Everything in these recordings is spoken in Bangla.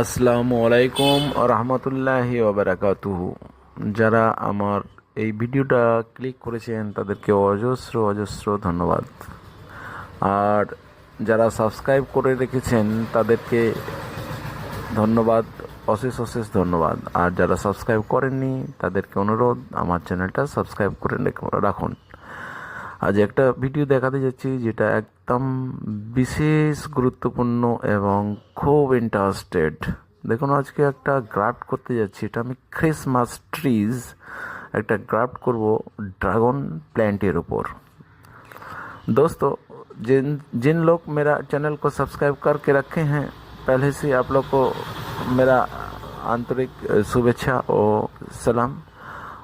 আসসালামু আলাইকুম রহমতুল্লাহি ওবরাকাতুহু যারা আমার এই ভিডিওটা ক্লিক করেছেন, তাদেরকে অজস্র অজস্র ধন্যবাদ। আর যারা সাবস্ক্রাইব করে রেখেছেন, তাদেরকে ধন্যবাদ, অশেষ অশেষ ধন্যবাদ। আর যারা সাবস্ক্রাইব করেননি, তাদেরকে অনুরোধ, আমার চ্যানেলটা সাবস্ক্রাইব করে রাখুন। আজ একটা ভিডিও দেখাতে যাচ্ছি যেটা একদম বিশেষ গুরুত্বপূর্ণ এবং খুব ইন্টারেস্টেড দেখুন আজকে একটা গ্রাফট করতে যাচ্ছি এটা আমি ক্রিসমাস ট্রিজ একটা গ্রাফট করব ड्रैगन प्लांटेर ऊपर दोस्तों जिन जिन लोग मेरा चैनल को सब्सक्राइब करके रखे हैं पहले से आप लोग को मेरा आंतरिक अ, शुभेच्छा और सलाम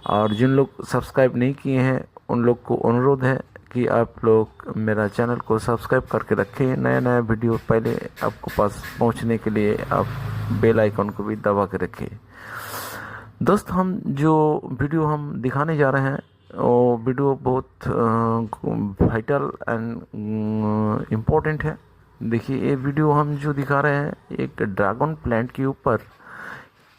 और जिन लोग सब्सक्राइब नहीं किए हैं, उन लोग को अनुरोध है कि आप लोग मेरा चैनल को सब्सक्राइब करके रखें। नया नया वीडियो पहले आपको पास पहुँचने के लिए आप बेल आइकन को भी दबा के रखें। दोस्त, हम जो वीडियो हम दिखाने जा रहे हैं, वो वीडियो बहुत वाइटल एंड इम्पोर्टेंट है। देखिए, ये वीडियो हम जो दिखा रहे हैं, एक ड्रैगन प्लांट के ऊपर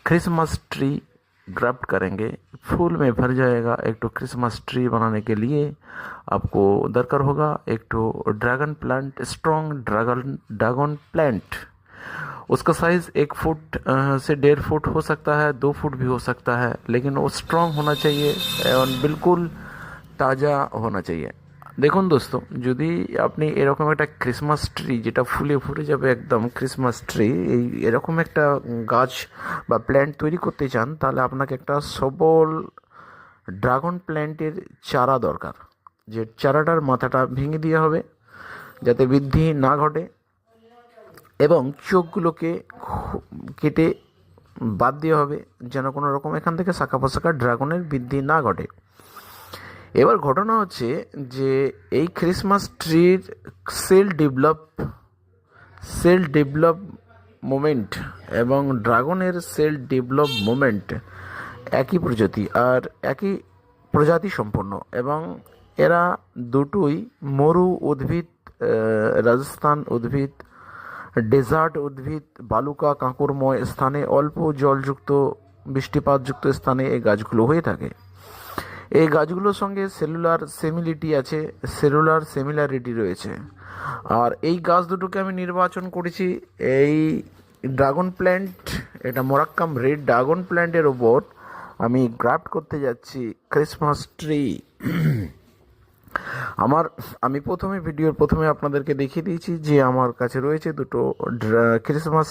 क्रिसमस ट्री ग्राफ्ट करेंगे। फूल में भर जाएगा। एक तो क्रिसमस ट्री बनाने के लिए आपको दरकार होगा। एक तो dragon plant strong dragon dragon plant उसका साइज़ एक फुट से डेढ़ फुट हो सकता है, दो फुट भी हो सकता है, लेकिन वो स्ट्रॉन्ग होना चाहिए और बिल्कुल ताज़ा होना चाहिए। দেখুন দোস্ত, যদি আপনি এরকম একটা ক্রিসমাস ট্রি যেটা ফুলে ফুলে যাবে একদম ক্রিসমাস ট্রি এই এরকম একটা গাছ বা প্ল্যান্ট তৈরি করতে চান, তাহলে আপনাকে একটা সবল ড্রাগন প্ল্যান্টের চারা দরকার। যে চারাটার মাথাটা ভেঙে দেওয়া হবে, যাতে বৃদ্ধি না ঘটে এবং চোখগুলোকে কেটে বাদ দেওয়া হবে, যেন কোনো রকম এখান থেকে শাখা পোশাকা ড্রাগনের বৃদ্ধি না ঘটে। এবার ঘটনা হচ্ছে যে এই ক্রিসমাস ট্রির cell develop cell develop moment এবং ড্রাগনের সেল ডেভেলপ মোমেন্ট একই প্রজাতি আর একই প্রজাতি সম্পন্ন এবং এরা দুটোই মরু উদ্ভিদ রাজস্থান উদ্ভিদ ডেজার্ট উদ্ভিদ, বালুকা কাঁকুরময় স্থানে অল্প জলযুক্ত, বৃষ্টিপাতযুক্ত স্থানে এই গাছগুলো হয়ে থাকে। এই গাছগুলোর সঙ্গে সেলুলার সেমিলিটি আছে, সেলুলার সেমিলারিটি রয়েছে। আর এই গাছ দুটোকে আমি নির্বাচন করেছি, এই ড্রাগন প্ল্যান্ট, এটা মোরাক্কাম রেড ড্রাগন প্ল্যান্টের ওপর আমি গ্রাফট করতে যাচ্ছি ক্রিসমাস ট্রি। আমার, আমি প্রথমে, ভিডিওর প্রথমে আপনাদেরকে দেখিয়ে দিয়েছি যে আমার কাছে রয়েছে দুটো ক্রিসমাস